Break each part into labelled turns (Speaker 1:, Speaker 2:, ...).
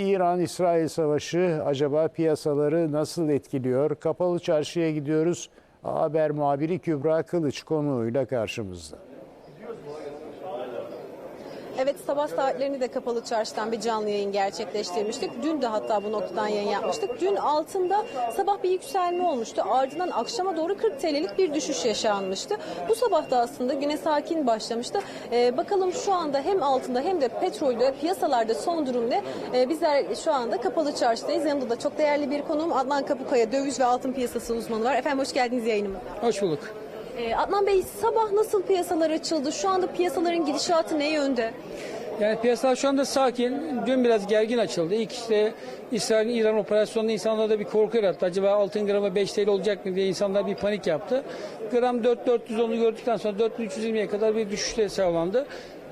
Speaker 1: İran-İsrail savaşı acaba piyasaları nasıl etkiliyor? Kapalı çarşıya gidiyoruz. Haber muhabiri Kübra Kılıç konuğuyla karşımızda.
Speaker 2: Evet sabah saatlerini de kapalı çarşıdan bir canlı yayın gerçekleştirmiştik. Dün de hatta bu noktadan yayın yapmıştık. Dün altında sabah bir yükselme olmuştu. Ardından akşama doğru 40 TL'lik bir düşüş yaşanmıştı. Bu sabah da aslında güne sakin başlamıştı. Ee, bakalım şu anda hem altında hem de petrolde piyasalarda son durum ne? Ee, bizler şu anda kapalı çarşıdayız. Yanımda da çok değerli bir konuğum Adnan Kapukaya döviz ve altın piyasası uzmanı var. Efendim hoş geldiniz yayınıma.
Speaker 3: Hoş bulduk.
Speaker 2: Ee, Adnan Bey sabah nasıl piyasalar açıldı? Şu anda piyasaların gidişatı ne yönde?
Speaker 3: Yani piyasalar şu anda sakin. Dün biraz gergin açıldı. İlk işte İsrail'in İran operasyonunda insanlarda bir korku yarattı. Acaba altın gramı 5 TL olacak mı diye insanlar bir panik yaptı. Gram 4-410'u gördükten sonra 4.320'ye kadar bir düşüşle sağlandı.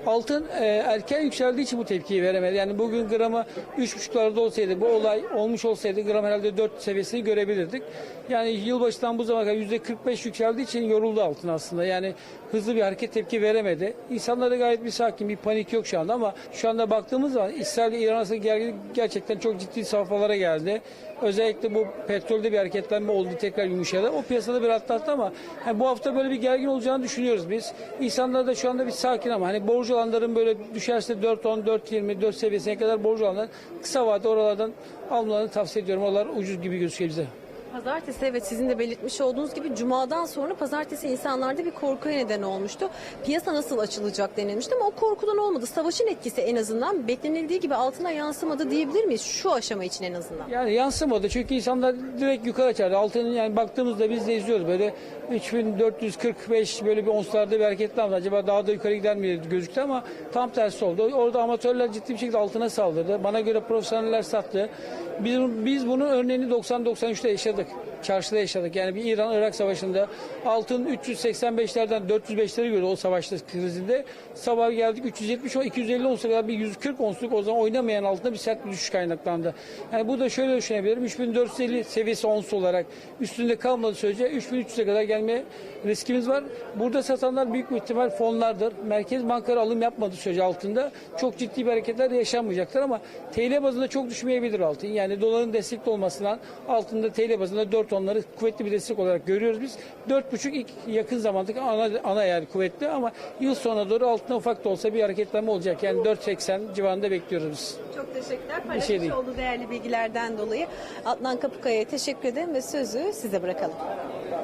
Speaker 3: Altın e, erken yükseldiği için bu tepkiyi veremedi. Yani bugün gramı 3.5'larda olsaydı, bu olay olmuş olsaydı gram herhalde 4 seviyesini görebilirdik. Yani yılbaşından bu zamana kadar %45 yükseldiği için yoruldu altın aslında. Yani hızlı bir hareket tepki veremedi. İnsanlarda gayet bir sakin, bir panik yok şu anda ama şu anda baktığımız zaman İsrail ile İran arasında gerginlik gerçekten çok ciddi safhalara geldi. Özellikle bu petrolde bir hareketlenme oldu, tekrar yumuşadı. O piyasada bir atlattı ama yani bu hafta böyle bir gergin olacağını düşünüyoruz biz. İnsanlar da şu anda bir sakin ama hani borcu alanların böyle düşerse 4.10, 4.20, 4 seviyesine kadar borcu alanlar kısa vade oralardan almalarını tavsiye ediyorum. Oralar ucuz gibi gözüküyor bize.
Speaker 2: Pazartesi evet sizin de belirtmiş olduğunuz gibi cumadan sonra pazartesi insanlarda bir korkuya neden olmuştu. Piyasa nasıl açılacak denilmişti ama o korkudan olmadı. Savaşın etkisi en azından beklenildiği gibi altına yansımadı diyebilir miyiz? Şu aşama için en azından.
Speaker 3: Yani yansımadı çünkü insanlar direkt yukarı çağırdı. Altının yani baktığımızda biz de izliyoruz böyle 3445 böyle bir onslarda bir hareketlenme var. Acaba daha da yukarı gider mi gözüktü ama tam tersi oldu. Orada amatörler ciddi bir şekilde altına saldırdı. Bana göre profesyoneller sattı. Biz, biz bunun örneğini 90-93'te yaşadık. Çarşıda yaşadık. Yani bir İran-Irak savaşında altın 385'lerden 405'leri gördü o savaşta krizinde. Sabah geldik 370 o 250 onsa kadar bir 140 onsluk o zaman oynamayan altında bir sert bir düşüş kaynaklandı. Yani bu da şöyle düşünebilirim. 3450 seviyesi ons olarak üstünde kalmadığı sürece 3300'e kadar gelmeye riskimiz var. Burada satanlar büyük bir ihtimal fonlardır. Merkez bankaları alım yapmadığı sürece altında çok ciddi bir hareketler yaşanmayacaktır ama TL bazında çok düşmeyebilir altın. Yani doların destekli olmasından altında TL bazında 4 onları kuvvetli bir destek olarak görüyoruz biz. 4,5 ilk yakın zamandaki ana, ana yer kuvvetli ama yıl sonuna doğru altında ufak da olsa bir hareketlenme olacak. Yani 4.80 civarında bekliyoruz biz.
Speaker 2: Çok teşekkürler.
Speaker 3: şey
Speaker 2: Paylaşmış
Speaker 3: değil.
Speaker 2: olduğu değerli bilgilerden dolayı Adnan Kapukaya'ya teşekkür ederim ve sözü size bırakalım.